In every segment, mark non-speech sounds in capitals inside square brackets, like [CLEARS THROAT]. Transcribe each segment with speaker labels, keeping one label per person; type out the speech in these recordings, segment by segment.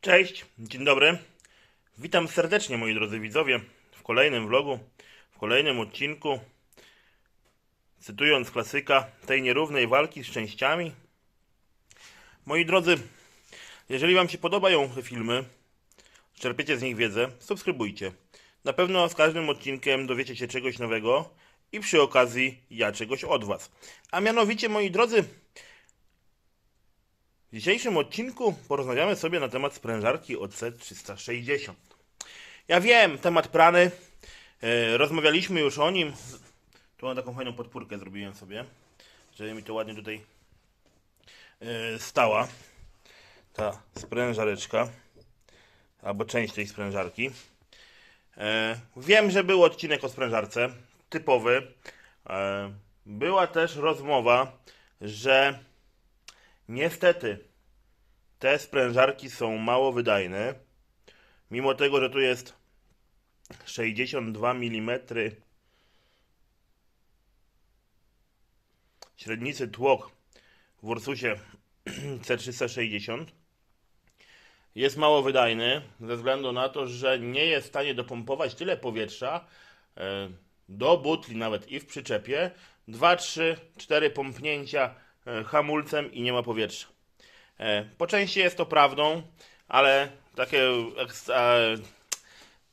Speaker 1: Cześć, dzień dobry. Witam serdecznie moi drodzy widzowie w kolejnym vlogu, w kolejnym odcinku. Cytując klasyka tej nierównej walki z częściami. Moi drodzy, jeżeli Wam się podobają te filmy, czerpiecie z nich wiedzę, subskrybujcie. Na pewno z każdym odcinkiem dowiecie się czegoś nowego i przy okazji ja czegoś od Was. A mianowicie, moi drodzy, w dzisiejszym odcinku porozmawiamy sobie na temat sprężarki OC360. Ja wiem, temat prany. E, rozmawialiśmy już o nim. Tu mam taką fajną podpórkę zrobiłem sobie, żeby mi to ładnie tutaj e, stała. Ta sprężareczka. Albo część tej sprężarki. E, wiem, że był odcinek o sprężarce. Typowy. Była też rozmowa, że Niestety, te sprężarki są mało wydajne. Mimo tego, że tu jest 62 mm średnicy tłok w Ursusie [CLEARS THROAT] C360 jest mało wydajny ze względu na to, że nie jest w stanie dopompować tyle powietrza e, do butli nawet i w przyczepie. 2, 3, 4 pompnięcia hamulcem i nie ma powietrza. E, Po części jest to prawdą, ale takie, e,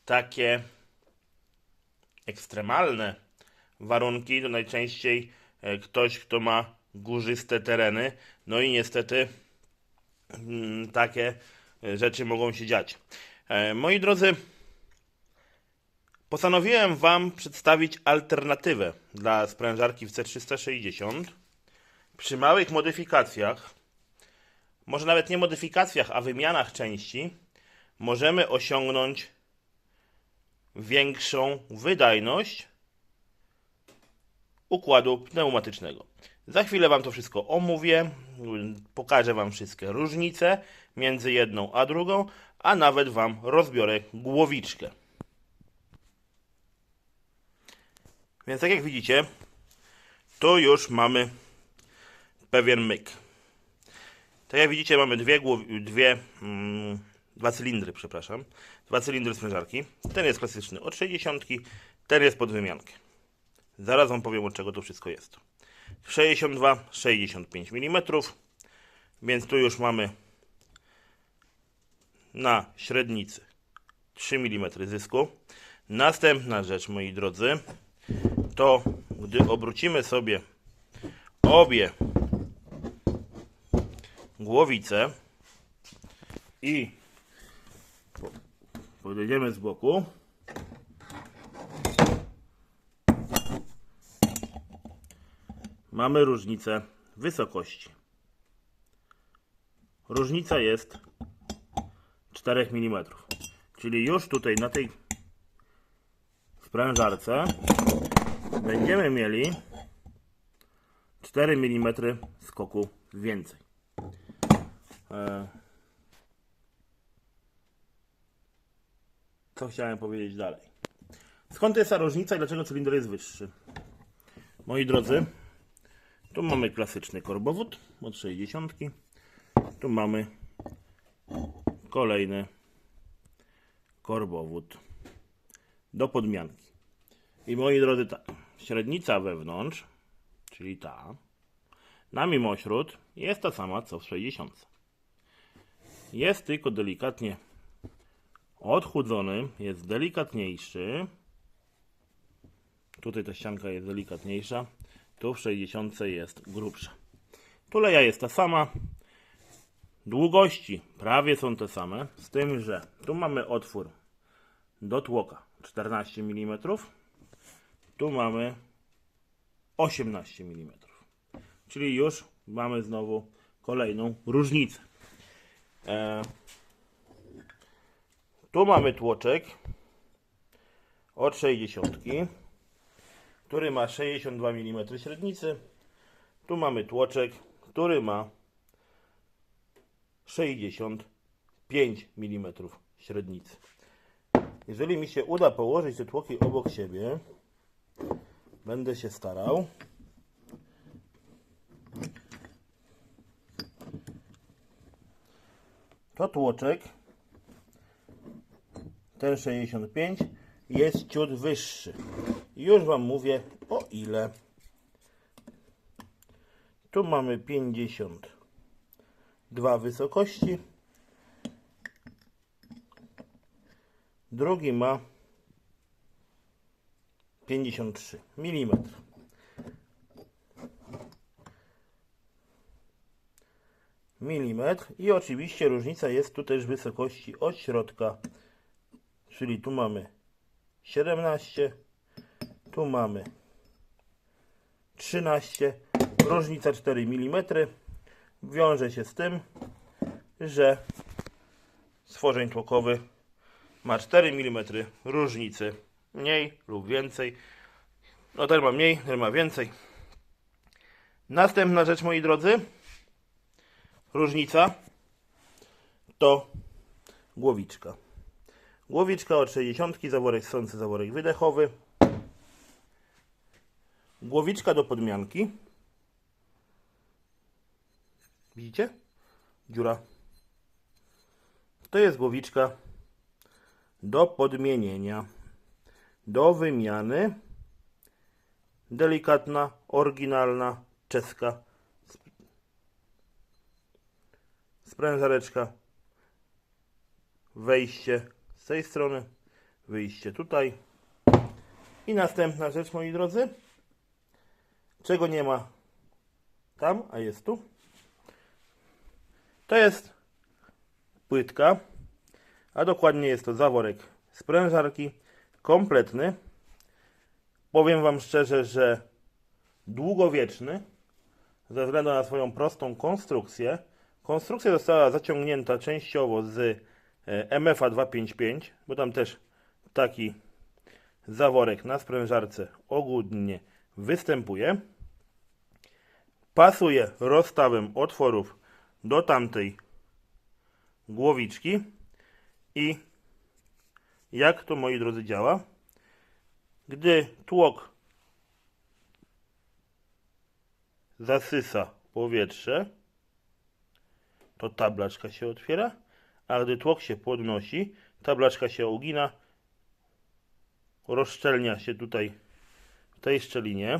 Speaker 1: takie ekstremalne warunki to najczęściej e, ktoś, kto ma górzyste tereny. No i niestety mm, takie e, rzeczy mogą się dziać. E, Moi drodzy, postanowiłem Wam przedstawić alternatywę dla sprężarki w C360 przy małych modyfikacjach może nawet nie modyfikacjach, a wymianach części, możemy osiągnąć większą wydajność układu pneumatycznego. Za chwilę Wam to wszystko omówię, pokażę Wam wszystkie różnice między jedną a drugą, a nawet Wam rozbiorę głowiczkę. Więc tak jak widzicie, tu już mamy pewien myk. Tak jak widzicie, mamy dwie, dwie mm, dwa cylindry, przepraszam. Dwa cylindry sprężarki. Ten jest klasyczny od 60, ten jest pod wymiankę. Zaraz Wam powiem, od czego to wszystko jest. 62, 65 mm, więc tu już mamy na średnicy 3 mm zysku. Następna rzecz, moi drodzy, to gdy obrócimy sobie obie głowicę i po- podejdziemy z boku. Mamy różnicę wysokości. Różnica jest 4 mm. Czyli już tutaj na tej sprężarce będziemy mieli 4 mm skoku więcej. E, Co chciałem powiedzieć dalej? Skąd jest ta różnica i dlaczego cylinder jest wyższy? Moi drodzy, tu mamy klasyczny korbowód od 60. Tu mamy kolejny korbowód do podmianki. I moi drodzy, tak, średnica wewnątrz, czyli ta, na mimośród jest ta sama co w 60. Jest tylko delikatnie odchudzony, jest delikatniejszy. Tutaj ta ścianka jest delikatniejsza, tu w 60 jest grubsza. Tuleja jest ta sama. Długości prawie są te same, z tym, że tu mamy otwór do tłoka 14 mm, tu mamy 18 mm. Czyli już mamy znowu kolejną różnicę. E, tu mamy tłoczek od 60, który ma 62 mm średnicy. Tu mamy tłoczek, który ma 65 mm średnicy. Jeżeli mi się uda położyć te tłoki obok siebie, będę się starał. To tłoczek ten 65 jest ciut wyższy. Już Wam mówię o ile. Tu mamy 52 wysokości. Drugi ma 53 mm. Milimetr i oczywiście różnica jest tu też wysokości od środka, czyli tu mamy 17, tu mamy 13, różnica 4 mm wiąże się z tym, że stworzeń tłokowy ma 4 mm różnicy, mniej lub więcej. No ten ma mniej, ten ma więcej. Następna rzecz, moi drodzy, różnica to głowiczka. Głowiczka od 60, zaworek sący, zaworek wydechowy. Głowiczka do podmianki. Widzicie? Dziura. To jest głowiczka do podmienienia, do wymiany. Delikatna, oryginalna, czeska sprężareczka. Wejście z tej strony, wyjście tutaj. I następna rzecz, moi drodzy, czego nie ma tam, a jest tu. To jest płytka, a dokładnie jest to zaworek sprężarki, kompletny. Powiem Wam szczerze, że długowieczny, ze względu na swoją prostą konstrukcję. Konstrukcja została zaciągnięta częściowo z e, MFA 255, bo tam też taki zaworek na sprężarce ogólnie występuje. Pasuje rozstawem otworów do tamtej głowiczki i jak to moi drodzy działa? Gdy tłok zasysa powietrze, to tablaczka się otwiera, a gdy tłok się podnosi, tablaczka się ugina, rozszczelnia się tutaj w tej szczelinie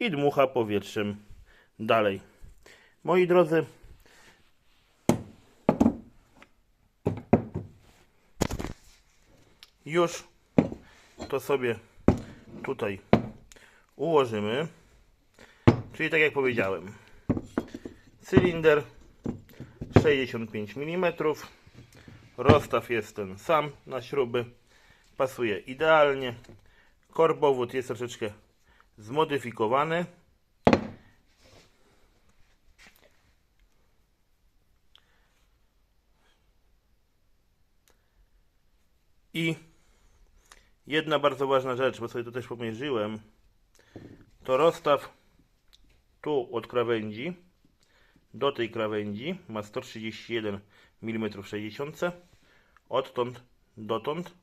Speaker 1: i dmucha powietrzem dalej. Moi drodzy, już to sobie tutaj ułożymy. Czyli tak jak powiedziałem, cylinder 65 mm, rozstaw jest ten sam na śruby, pasuje idealnie, korbowód jest troszeczkę zmodyfikowany. I jedna bardzo ważna rzecz, bo sobie to też pomierzyłem, to rozstaw tu od krawędzi do tej krawędzi ma 131 mm 60 odtąd dotąd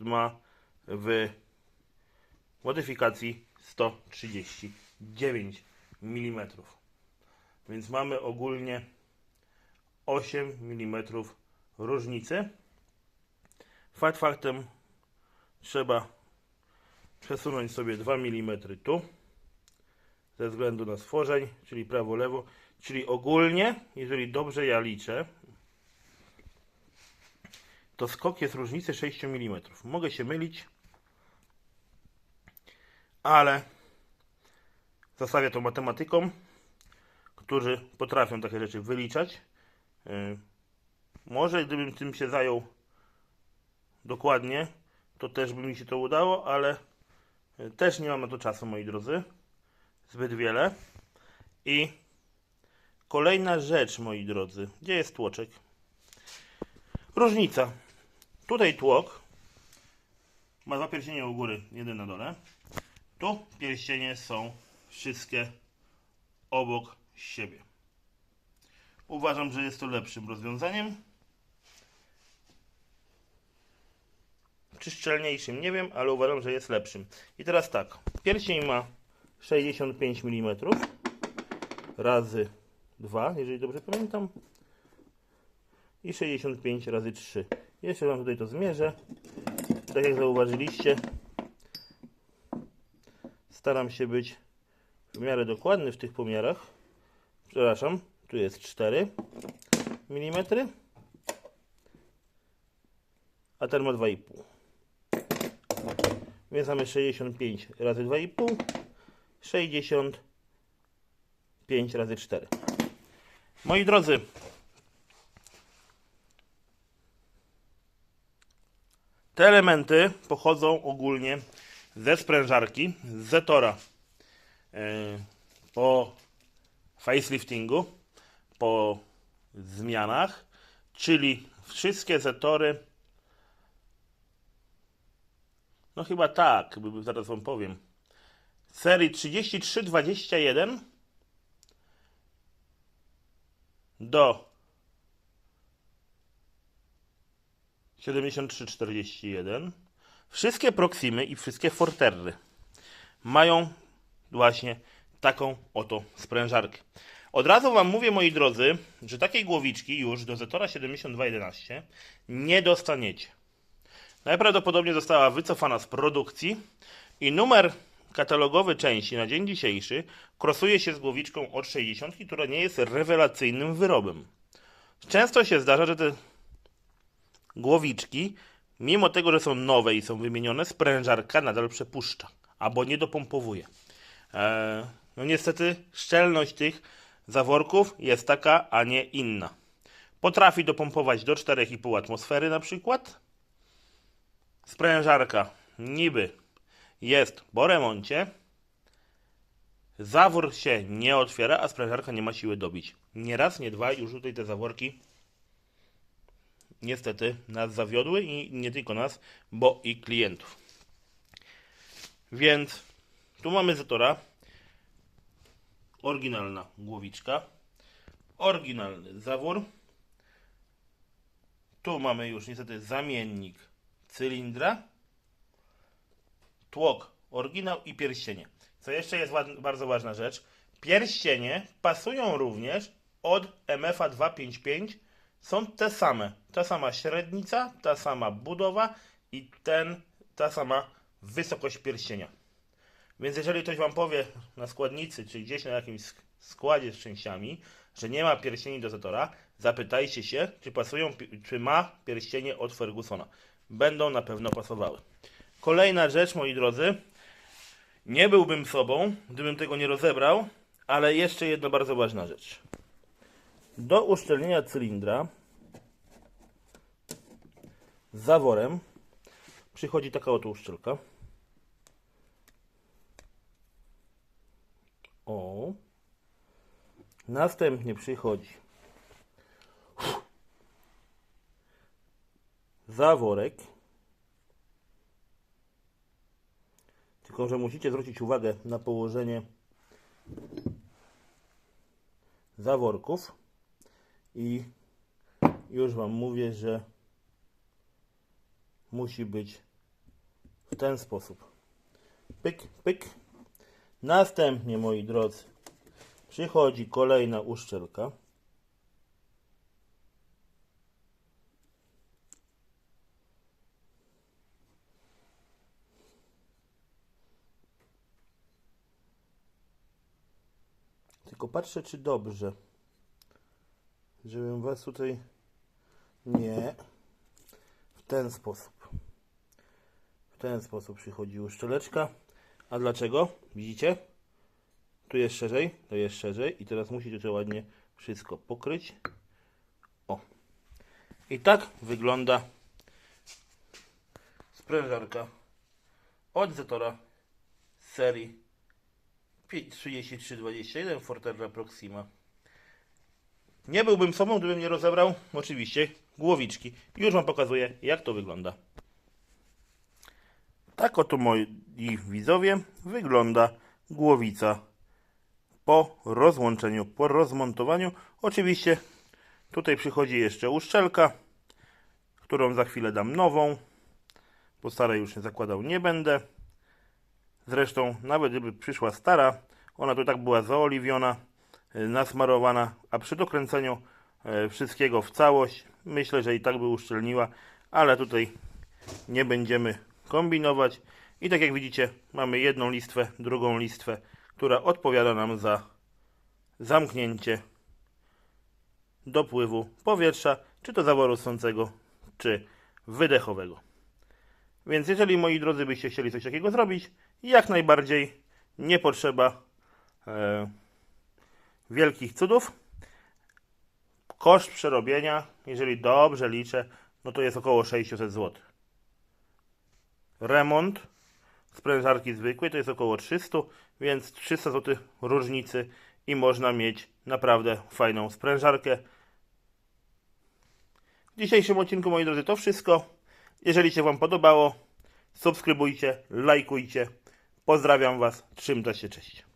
Speaker 1: ma w modyfikacji 139 mm więc mamy ogólnie 8 mm różnicy. Fakt faktem trzeba przesunąć sobie 2 mm tu ze względu na stworzeń, czyli prawo-lewo, czyli ogólnie, jeżeli dobrze ja liczę, to skok jest różnicy 6 mm. Mogę się mylić, ale zostawię to matematykom, którzy potrafią takie rzeczy wyliczać. Yy, może gdybym tym się zajął dokładnie, to też by mi się to udało, ale yy, też nie mam na to czasu, moi drodzy zbyt wiele. I kolejna rzecz, moi drodzy. Gdzie jest tłoczek? Różnica. Tutaj tłok ma dwa pierścienie u góry, jeden na dole. Tu pierścienie są wszystkie obok siebie. Uważam, że jest to lepszym rozwiązaniem. Czy szczelniejszym? Nie wiem, ale uważam, że jest lepszym. I teraz tak. Pierścień ma 65 mm razy 2, jeżeli dobrze pamiętam. I 65 razy 3. Jeszcze Wam tutaj to zmierzę. Tak jak zauważyliście, staram się być w miarę dokładny w tych pomiarach. Przepraszam, tu jest 4 mm, a ten ma 2,5. Więc mamy 65 razy 2,5, 65 razy 4. Moi drodzy, te elementy pochodzą ogólnie ze sprężarki, z Zetora. Yy, po faceliftingu, po zmianach, czyli wszystkie Zetory no chyba tak, zaraz wam powiem. Serii 3321 do 7341 wszystkie Proximy i wszystkie Forterry mają właśnie taką oto sprężarkę. Od razu Wam mówię, moi drodzy, że takiej głowiczki już do Zetora 7211 nie dostaniecie. Najprawdopodobniej została wycofana z produkcji i numer katalogowy części na dzień dzisiejszy krosuje się z głowiczką od 60, która nie jest rewelacyjnym wyrobem. Często się zdarza, że te głowiczki, mimo tego, że są nowe i są wymienione, sprężarka nadal przepuszcza albo nie dopompowuje. Eee, no niestety szczelność tych zaworków jest taka, a nie inna. Potrafi dopompować do 4,5 atmosfery na przykład, sprężarka niby jest po remoncie, zawór się nie otwiera, a sprężarka nie ma siły dobić. Nie raz, nie dwa, już tutaj te zaworki niestety nas zawiodły i nie tylko nas, bo i klientów. Więc tu mamy Zetora, oryginalna głowiczka, oryginalny zawór. Tu mamy już niestety zamiennik cylindra, tłok, oryginał i pierścienie. Co jeszcze jest bardzo ważna rzecz, pierścienie pasują również od MFA 255, są te same, ta sama średnica, ta sama budowa i ten, ta sama wysokość pierścienia. Więc jeżeli ktoś Wam powie na składnicy, czy gdzieś na jakimś sk- składzie z częściami, że nie ma pierścieni do Zetora, zapytajcie się, czy pasują, czy ma pierścienie od Fergusona. Będą na pewno pasowały. Kolejna rzecz, moi drodzy, nie byłbym sobą, gdybym tego nie rozebrał, ale jeszcze jedna bardzo ważna rzecz. Do uszczelnienia cylindra z zaworem przychodzi taka oto uszczelka. O. Następnie przychodzi zaworek. Tylko, że musicie zwrócić uwagę na położenie zaworków. I już Wam mówię, że musi być w ten sposób. Pyk, pyk. Następnie, moi drodzy, przychodzi kolejna uszczelka. Tylko patrzę, czy dobrze. Żebym was tutaj. Nie. W ten sposób. W ten sposób przychodzi uszczeleczka. A dlaczego? Widzicie? Tu jest szerzej, to jest szerzej i teraz musicie to ładnie wszystko pokryć. O. I tak wygląda sprężarka od Zetora serii 3321 Forterra Proxima. Nie byłbym sobą, gdybym nie rozebrał oczywiście głowiczki. Już Wam pokazuję, jak to wygląda. Tak oto moi widzowie wygląda głowica po rozłączeniu, po rozmontowaniu. Oczywiście tutaj przychodzi jeszcze uszczelka, którą za chwilę dam nową, bo starej już nie zakładał nie będę. Zresztą nawet gdyby przyszła stara, ona to tak była zaoliwiona, y, nasmarowana, a przy dokręceniu y, wszystkiego w całość, myślę, że i tak by uszczelniła, ale tutaj nie będziemy kombinować. I tak jak widzicie, mamy jedną listwę, drugą listwę, która odpowiada nam za zamknięcie dopływu powietrza, czy to zaworu ssącego, czy wydechowego. Więc jeżeli moi drodzy byście chcieli coś takiego zrobić, jak najbardziej nie potrzeba e, wielkich cudów. Koszt przerobienia, jeżeli dobrze liczę, no to jest około 600 zł. Remont sprężarki zwykłej to jest około 300, więc 300 zł różnicy i można mieć naprawdę fajną sprężarkę. W dzisiejszym odcinku, moi drodzy, to wszystko. Jeżeli się Wam podobało, subskrybujcie, lajkujcie. Pozdrawiam Was, trzymajcie się, cześć.